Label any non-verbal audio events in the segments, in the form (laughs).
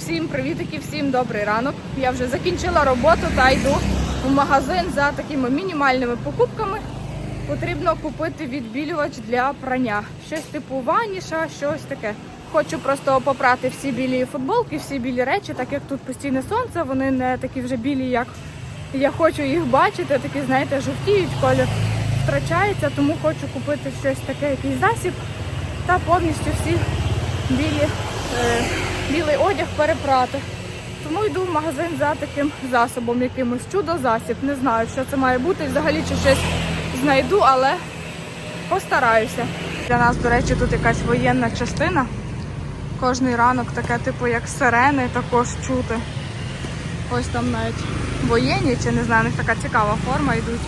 всім привітики, всім добрий ранок. Я вже закінчила роботу та йду в магазин за такими мінімальними покупками. Потрібно купити відбілювач для прання. Щось типу ваніша, щось таке. Хочу просто попрати всі білі футболки, всі білі речі, так як тут постійне сонце, вони не такі вже білі, як я хочу їх бачити. Такі, знаєте, жовтіють, колір втрачається, тому хочу купити щось таке, якийсь засіб та повністю всі білі, е, білий одяг перепрати. Тому йду в магазин за таким засобом, якимось чудо-засіб. Не знаю, що це має бути. Взагалі чи щось знайду, але постараюся. Для нас, до речі, тут якась воєнна частина. Кожний ранок таке, типу, як сирени, також чути. Ось там навіть воєнні, чи не знаю, у них така цікава форма йдуть.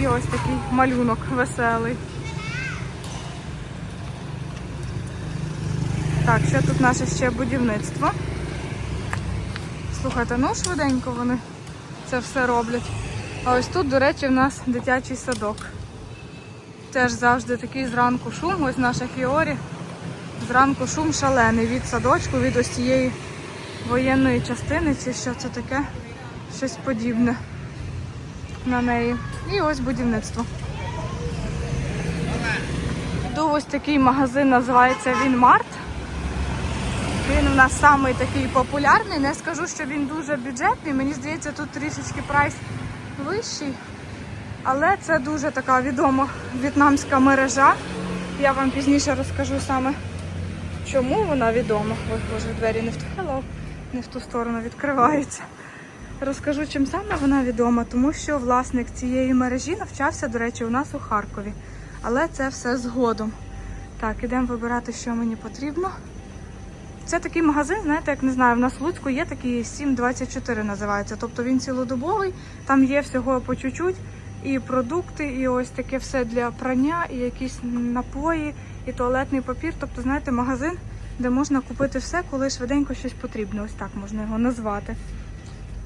І ось такий малюнок веселий. Так, що тут наше ще будівництво. Слухайте, ну швиденько вони це все роблять. А ось тут, до речі, в нас дитячий садок. Теж завжди такий зранку шум, ось наша Фіорі. Зранку шум шалений від садочку, від ось цієї воєнної частини, чи що це таке, щось подібне на неї. І ось будівництво. Ось такий магазин, називається Вінмарт. Він у нас самий такий популярний. Не скажу, що він дуже бюджетний. Мені здається, тут трішечки прайс вищий. Але це дуже така відома в'єтнамська мережа. Я вам пізніше розкажу саме, чому вона відома. Ой, боже, двері не в ту Hello. не в ту сторону відкриваються. Розкажу, чим саме вона відома, тому що власник цієї мережі навчався, до речі, у нас у Харкові. Але це все згодом. Так, ідемо вибирати, що мені потрібно. Це такий магазин, знаєте, як не знаю, в нас в Луцьку є такий 724 називається. Тобто він цілодобовий, там є всього по чуть-чуть. І продукти, і ось таке все для прання, і якісь напої, і туалетний папір. Тобто, знаєте, магазин, де можна купити все, коли швиденько щось потрібно. Ось так можна його назвати.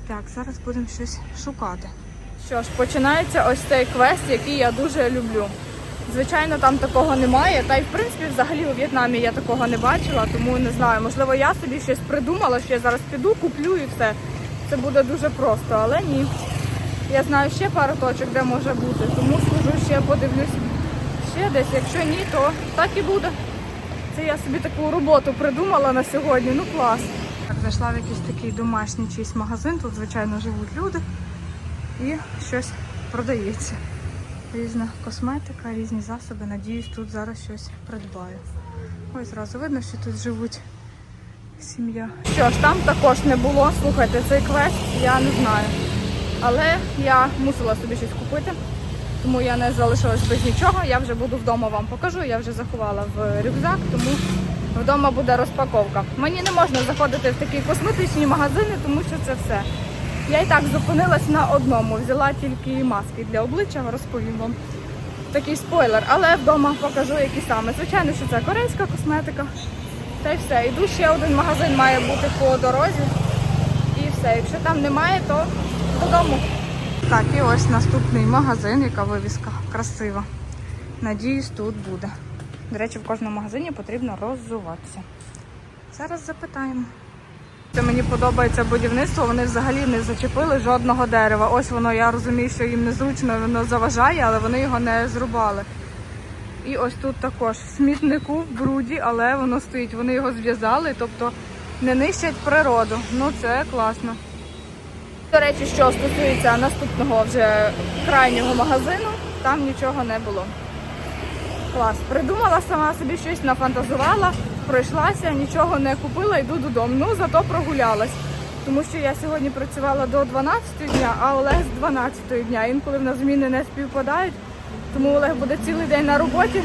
Так, зараз будемо щось шукати. Що ж, починається ось цей квест, який я дуже люблю. Звичайно, там такого немає. Та й в принципі взагалі у В'єтнамі я такого не бачила, тому не знаю. Можливо, я собі щось придумала, що я зараз піду, куплю і все. Це буде дуже просто, але ні. Я знаю ще пару точок, де може бути, тому схожу ще подивлюсь ще десь. Якщо ні, то так і буде. Це я собі таку роботу придумала на сьогодні. Ну клас. Так, зайшла в якийсь такий домашній чийсь магазин. Тут, звичайно, живуть люди і щось продається. Різна косметика, різні засоби. Надіюсь, тут зараз щось придбаю. Ось зразу видно, що тут живуть сім'я. Що ж, там також не було. Слухайте, цей квест я не знаю. Але я мусила собі щось купити, тому я не залишилась без нічого. Я вже буду вдома вам покажу. Я вже заховала в рюкзак, тому вдома буде розпаковка. Мені не можна заходити в такі косметичні магазини, тому що це все. Я і так зупинилась на одному. Взяла тільки маски для обличчя, розповім вам. Такий спойлер, але вдома покажу, які саме. Звичайно, що це корейська косметика. Та й все. Іду ще один магазин має бути по дорозі. І все. Якщо там немає, то додому. Так, і ось наступний магазин, яка вивіска красива. Надіюсь, тут буде. До речі, в кожному магазині потрібно роззуватися. Зараз запитаємо. Це мені подобається будівництво, вони взагалі не зачепили жодного дерева. Ось воно, я розумію, що їм незручно, воно заважає, але вони його не зрубали. І ось тут також смітнику в бруді, але воно стоїть. Вони його зв'язали, тобто не нищать природу. Ну це класно. До речі, що стосується наступного вже крайнього магазину, там нічого не було. Клас. Придумала сама собі щось, нафантазувала, пройшлася, нічого не купила, йду додому. Ну, зато прогулялась. Тому що я сьогодні працювала до 12 дня, а Олег з 12 дня. Інколи в нас зміни не співпадають. Тому Олег буде цілий день на роботі.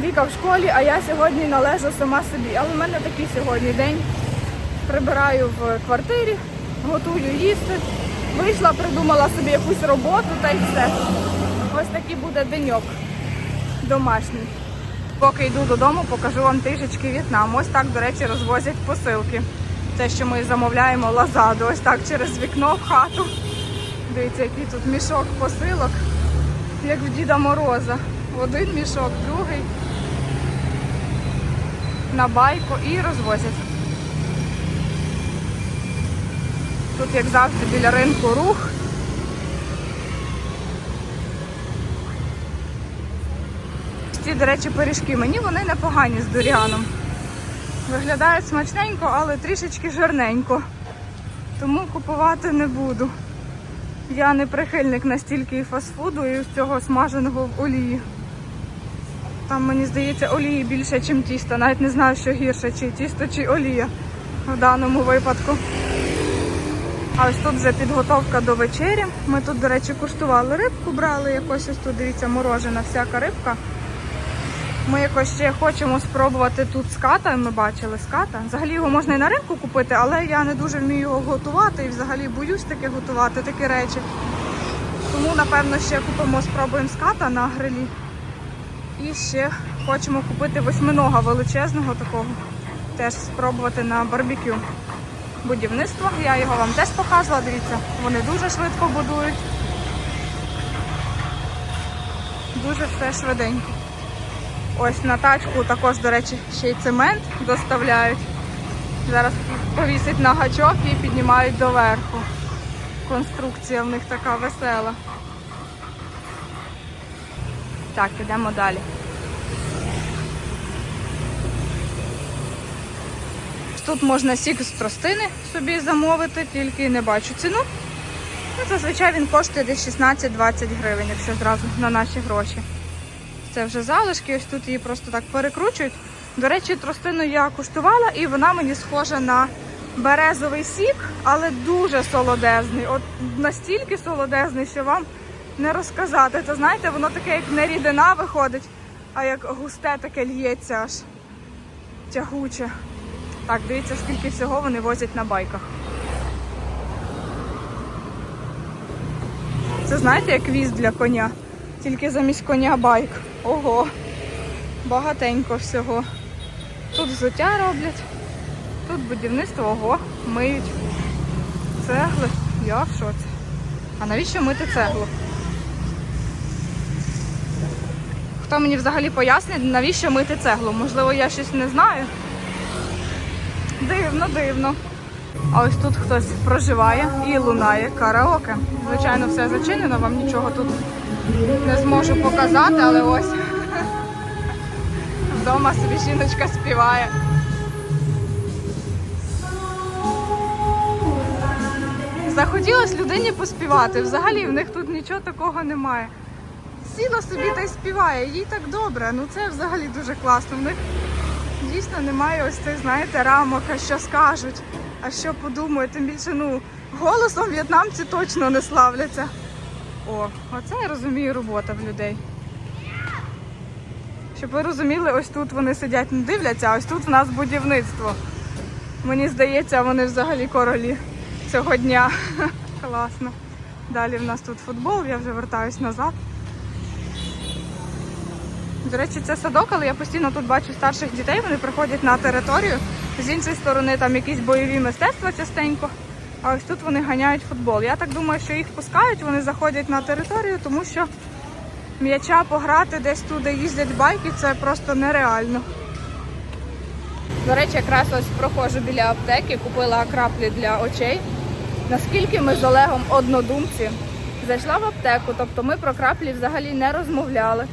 Віка в школі, а я сьогодні належу сама собі. Але в мене такий сьогодні день. Прибираю в квартирі, готую їсти. Вийшла, придумала собі якусь роботу та й все. Ось такий буде деньок домашній. Поки йду додому, покажу вам трішечки В'єтнам. Ось так, до речі, розвозять посилки. Те, що ми замовляємо лазаду, ось так через вікно в хату. Дивіться, який тут мішок посилок, як в Діда Мороза. Один мішок, другий. на байку і розвозять. Тут, як завжди, біля ринку рух. Ці, до речі, пиріжки. Мені вони непогані з дуріаном. Виглядають смачненько, але трішечки жирненько. Тому купувати не буду. Я не прихильник настільки і фастфуду, і з цього смаженого в олії. Там, мені здається, олії більше, ніж тіста. Навіть не знаю, що гірше, чи тісто, чи олія в даному випадку. А ось тут вже підготовка до вечері. Ми тут, до речі, куштували рибку, брали якось ось тут, дивіться, морожена всяка рибка. Ми якось ще хочемо спробувати тут ската. Ми бачили ската. Взагалі його можна і на ринку купити, але я не дуже вмію його готувати і взагалі боюсь таке готувати, такі речі. Тому, напевно, ще купимо, спробуємо ската на грилі. І ще хочемо купити восьминога величезного такого. Теж спробувати на барбекю. Будівництво. Я його вам теж показувала. Дивіться, вони дуже швидко будують. Дуже все швиденько. Ось на тачку також, до речі, ще й цемент доставляють. Зараз повісять на гачок і піднімають доверху. Конструкція в них така весела. Так, ідемо далі. Тут можна сік з тростини собі замовити, тільки не бачу ціну. Ну, зазвичай він коштує десь 16-20 гривень, якщо зразу на наші гроші. Це вже залишки, ось тут її просто так перекручують. До речі, тростину я куштувала і вона мені схожа на березовий сік, але дуже солодезний. От настільки солодезний, що вам не розказати. Це знаєте, воно таке, як не рідина виходить, а як густе таке л'ється аж тягуче. Так, дивіться, скільки всього вони возять на байках. Це знаєте, як віз для коня. Тільки замість коня байк. Ого, багатенько всього. Тут взуття роблять, тут будівництво, ого, миють. Цегли. Я в шоці. А навіщо мити цеглу? Хто мені взагалі пояснить, навіщо мити цеглу? Можливо, я щось не знаю. Дивно, дивно. А ось тут хтось проживає і лунає караоке. Звичайно, все зачинено, вам нічого тут не зможу показати, але ось вдома собі жіночка співає. Захотілося людині поспівати. Взагалі в них тут нічого такого немає. Сіла собі та й співає, їй так добре. Ну це взагалі дуже класно. В них дійсно немає ось цих, знаєте, рамок, а що скажуть, а що подумають. Тим більше, ну, голосом в'єтнамці точно не славляться. О, оце я розумію робота в людей. Щоб ви розуміли, ось тут вони сидять, не дивляться, а ось тут в нас будівництво. Мені здається, вони взагалі королі цього дня. (laughs) Класно. Далі в нас тут футбол, я вже вертаюсь назад. До речі, це садок, але я постійно тут бачу старших дітей, вони приходять на територію. З іншої сторони там якісь бойові мистецтва частенько. А ось тут вони ганяють футбол. Я так думаю, що їх пускають, вони заходять на територію, тому що м'яча пограти десь туди їздять байки, це просто нереально. До речі, якраз ось проходжу біля аптеки, купила краплі для очей. Наскільки ми з Олегом однодумці, зайшла в аптеку, тобто ми про краплі взагалі не розмовляли.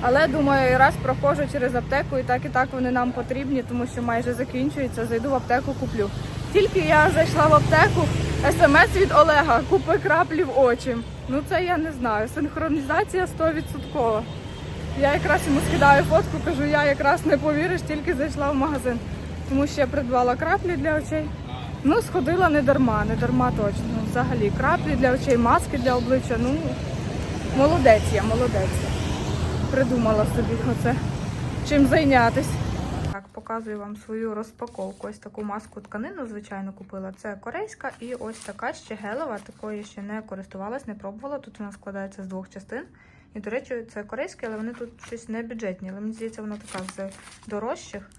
Але думаю, раз проходжу через аптеку і так і так вони нам потрібні, тому що майже закінчується. Зайду в аптеку, куплю. Тільки я зайшла в аптеку, смс від Олега, купи краплі в очі. Ну це я не знаю. Синхронізація 100%. Я якраз йому скидаю фотку, кажу, я якраз не повіриш, тільки зайшла в магазин. Тому що я придбала краплі для очей. Ну, сходила не дарма, не дарма точно. Взагалі, краплі для очей, маски для обличчя. Ну, молодець я, молодець. Придумала собі оце чим зайнятися. Показую вам свою розпаковку. Ось таку маску тканину, звичайно, купила. Це корейська і ось така ще гелева. Такої ще не користувалась, не пробувала. Тут вона складається з двох частин. І, до речі, це корейське, але вони тут щось не бюджетні. Але мені здається, вона така з дорожчих.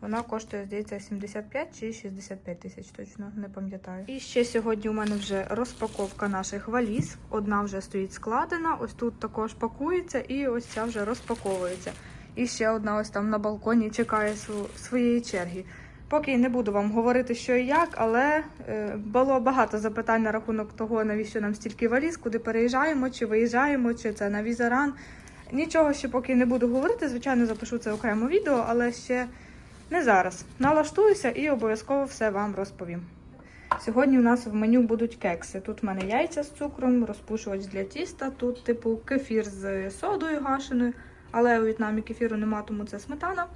Вона коштує, здається, 75 чи 65 тисяч, точно не пам'ятаю. І ще сьогодні у мене вже розпаковка наших валіз. Одна вже стоїть складена, ось тут також пакується, і ось ця вже розпаковується. І ще одна ось там на балконі чекає своєї черги. Поки не буду вам говорити, що і як, але е, було багато запитань на рахунок того, навіщо нам стільки валіз, куди переїжджаємо, чи виїжджаємо, чи це на візаран. Нічого ще поки не буду говорити. Звичайно, запишу це окремо відео, але ще не зараз. Налаштуюся і обов'язково все вам розповім. Сьогодні у нас в меню будуть кекси. Тут в мене яйця з цукром, розпушувач для тіста, тут, типу, кефір з содою гашеною, але у В'єтнамі кефіру нема, тому це сметана.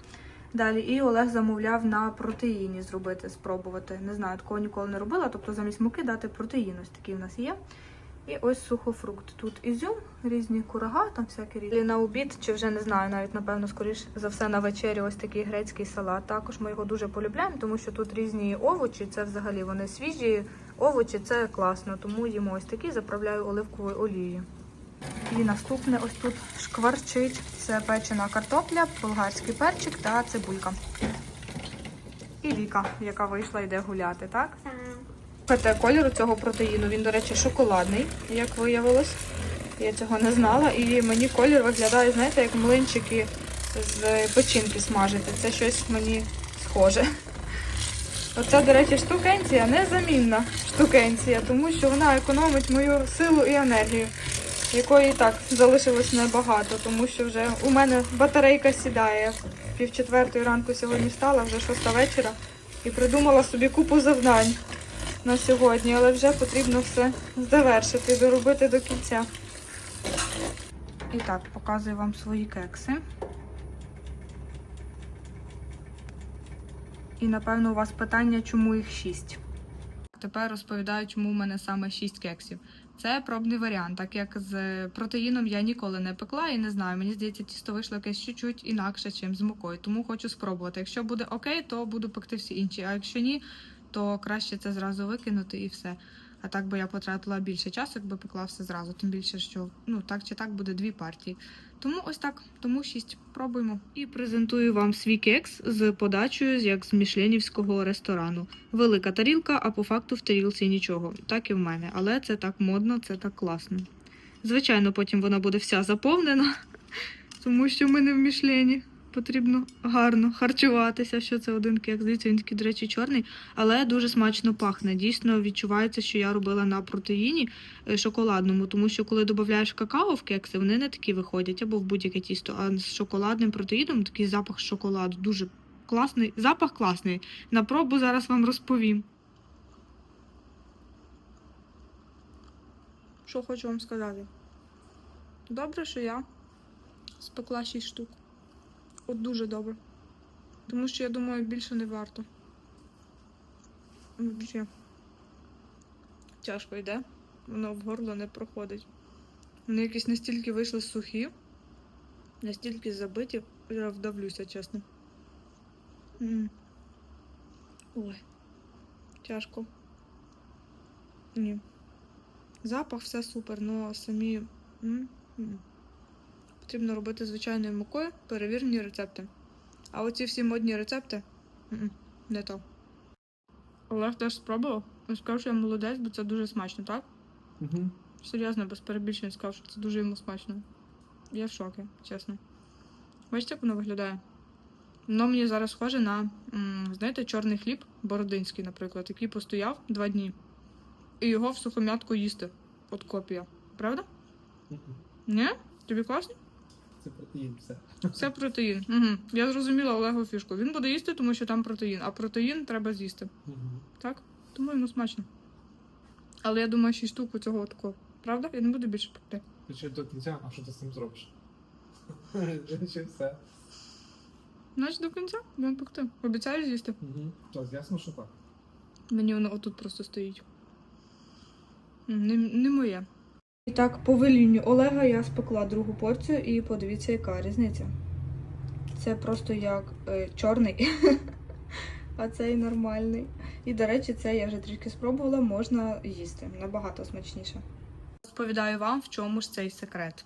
Далі і Олег замовляв на протеїні зробити, спробувати. Не знаю, такого ніколи не робила. Тобто замість муки дати протеїн. Ось такий в нас є. І ось сухофрукт. Тут ізюм, різні курага, там всякі різні. На обід, чи вже не знаю, навіть напевно, скоріш за все на вечері ось такий грецький салат. Також ми його дуже полюбляємо, тому що тут різні овочі, це взагалі вони свіжі. Овочі це класно, тому їмо ось такі, заправляю оливковою олією. І наступне ось тут шкварчить. Це печена картопля, болгарський перчик та цибулька. І Віка, яка вийшла, йде гуляти, так? Слухайте, кольору цього протеїну, він, до речі, шоколадний, як виявилось. Я цього не знала. І мені колір виглядає, знаєте, як млинчики з печінки смажити. Це щось мені схоже. Оця, до речі, штукенція незамінна штукенція, тому що вона економить мою силу і енергію, якої так залишилось небагато, тому що вже у мене батарейка сідає. Пів четвертої ранку сьогодні встала, вже шоста вечора, і придумала собі купу завдань на сьогодні, але вже потрібно все завершити, доробити до кінця. І так, показую вам свої кекси. І напевно у вас питання, чому їх 6. Тепер розповідаю, чому в мене саме 6 кексів. Це пробний варіант, так як з протеїном я ніколи не пекла і не знаю. Мені здається, тісто вийшло якесь чуть-чуть інакше, ніж з мукою. Тому хочу спробувати. Якщо буде окей, то буду пекти всі інші. А якщо ні, то краще це зразу викинути і все. А так би я потратила більше часу, якби пекла все зразу. Тим більше, що ну так чи так буде дві партії. Тому ось так, тому шість. Пробуємо. І презентую вам свій кекс з подачею, як з мішленівського ресторану. Велика тарілка, а по факту в тарілці нічого. Так і в мене. Але це так модно, це так класно. Звичайно, потім вона буде вся заповнена, (laughs) тому що ми не в мішлені. Потрібно гарно харчуватися, що це один кекс. Дивіться, він такий, до речі, чорний, але дуже смачно пахне. Дійсно відчувається, що я робила на протеїні е, шоколадному, тому що коли додаєш какао в кекси, вони не такі виходять або в будь-яке тісто. А з шоколадним протеїном такий запах шоколаду. Дуже класний. Запах класний. На пробу зараз вам розповім. Що хочу вам сказати? Добре, що я спекла 6 штук. От дуже добре. Тому що я думаю, більше не варто. Взагалі. Тяжко йде. Воно в горло не проходить. Вони якісь настільки вийшли сухі, настільки забиті, я вдавлюся, чесно. М. Ой. Тяжко. Ні. Запах все супер, але самі. м, м. Потрібно робити звичайною мукою перевірені рецепти. А оці всі модні рецепти не то. Олег теж спробував. Він сказав, що я молодець, бо це дуже смачно, так? Угу. Серйозно, без перебільшення сказав, що це дуже йому смачно. Я в шокі, чесно. Бачите, як воно виглядає? Воно мені зараз схоже на, знаєте, чорний хліб, бородинський, наприклад, який постояв два дні. І його в сухом'ятку їсти. От копія. Правда? Ні? Тобі класно? Це протеїн, все. Це протеїн. Угу. Я зрозуміла Олегу фішку. Він буде їсти, тому що там протеїн, а протеїн треба з'їсти. Угу. Так? Тому йому смачно. Але я думаю, 6 штук у цього такого. Правда? Я не буду більше пекти. Ще до кінця, а що ти з цим зробиш? (laughs) Чи все? Значить до кінця будемо пекти. Обіцяю з'їсти. Угу. Так, ясно, що так. Мені воно отут просто стоїть. Не, не моє. І так, по велінню Олега я спекла другу порцію і подивіться, яка різниця. Це просто як е, чорний, (laughs) а цей нормальний. І, до речі, це я вже трішки спробувала, можна їсти набагато смачніше. Розповідаю вам, в чому ж цей секрет.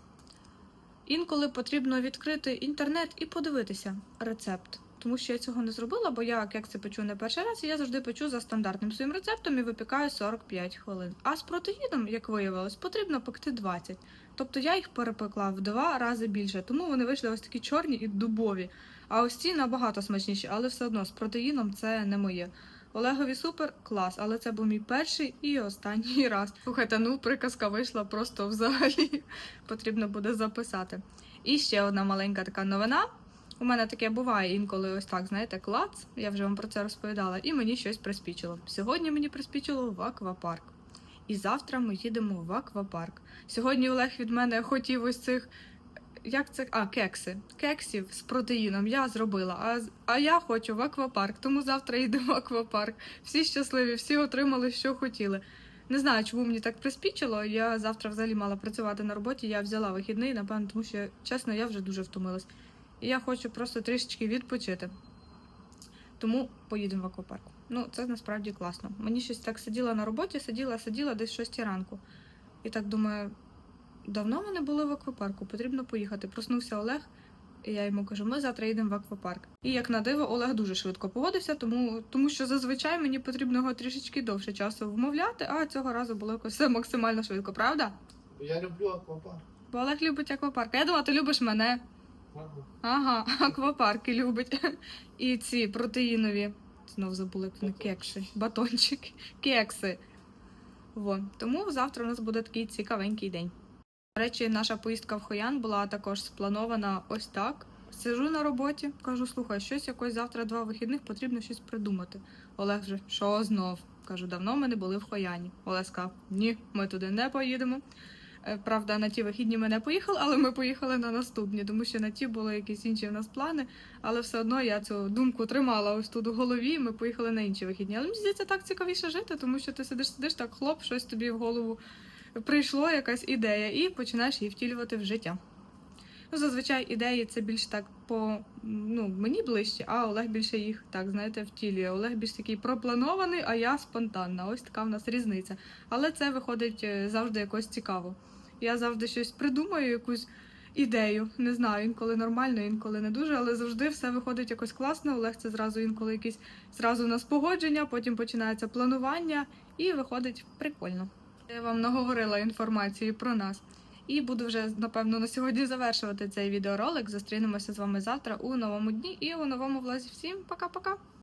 Інколи потрібно відкрити інтернет і подивитися рецепт. Тому що я цього не зробила, бо я кекси печу не перший раз, я завжди печу за стандартним своїм рецептом і випікаю 45 хвилин. А з протеїном, як виявилось, потрібно пекти 20. Тобто я їх перепекла в два рази більше, тому вони вийшли ось такі чорні і дубові. А ось ці набагато смачніші, але все одно з протеїном це не моє. Олегові супер клас, але це був мій перший і останній (laughs) раз. Слухайте, ну приказка вийшла просто взагалі. (laughs) Потрібно буде записати. І ще одна маленька така новина. У мене таке буває інколи ось так, знаєте, клац. Я вже вам про це розповідала, і мені щось приспічило. Сьогодні мені приспічило в аквапарк. І завтра ми їдемо в аквапарк. Сьогодні Олег від мене хотів ось цих. Як це? А, кекси. Кексів з протеїном я зробила. А, а я хочу в аквапарк, тому завтра їдемо в аквапарк. Всі щасливі, всі отримали, що хотіли. Не знаю, чому мені так приспічило. Я завтра взагалі мала працювати на роботі. Я взяла вихідний, напевно, тому що, чесно, я вже дуже втомилась. І я хочу просто трішечки відпочити. Тому поїдемо в аквапарк. Ну, це насправді класно. Мені щось так сиділа на роботі, сиділа, сиділа десь 6 ранку. І так думаю, давно ми не були в аквапарку, потрібно поїхати. Проснувся Олег, і я йому кажу, ми завтра їдемо в аквапарк. І як на диво, Олег дуже швидко погодився, тому, тому що зазвичай мені потрібно його трішечки довше часу вмовляти, а цього разу було якось все максимально швидко, правда? Я люблю аквапарк. Бо Олег любить аквапарк. Я думала, ти любиш мене. Ага. (laughs) Аквапарки любить. І ці протеїнові. Знов забули, як вони кекси. Батончики. Кекси. Во. Тому завтра у нас буде такий цікавенький день. До речі, наша поїздка в Хоян була також спланована ось так. Сижу на роботі, кажу, слухай, щось якось завтра два вихідних, потрібно щось придумати. Олег вже, що знов? Кажу, давно ми не були в Хояні. Олег сказав, ні, ми туди не поїдемо. Е, Правда, на ті вихідні ми не поїхали, але ми поїхали на наступні, тому що на ті були якісь інші в нас плани. Але все одно я цю думку тримала ось тут у голові. і Ми поїхали на інші вихідні. Але мені здається, так цікавіше жити, тому що ти сидиш, сидиш, так хлоп, щось тобі в голову прийшло, якась ідея, і починаєш її втілювати в життя. Ну, зазвичай ідеї це більш так по ну, мені ближче, а Олег більше їх так, знаєте, втілює. Олег більш такий пропланований, а я спонтанна. Ось така в нас різниця. Але це виходить е, завжди якось цікаво. Я завжди щось придумаю, якусь ідею. Не знаю, інколи нормально, інколи не дуже, але завжди все виходить якось класно. Олег це зразу інколи якісь зразу у нас погодження, потім починається планування і виходить прикольно. Я вам наговорила інформацію про нас. І буду вже напевно на сьогодні завершувати цей відеоролик. Зустрінемося з вами завтра у новому дні і у новому влазі. Всім пока-пока!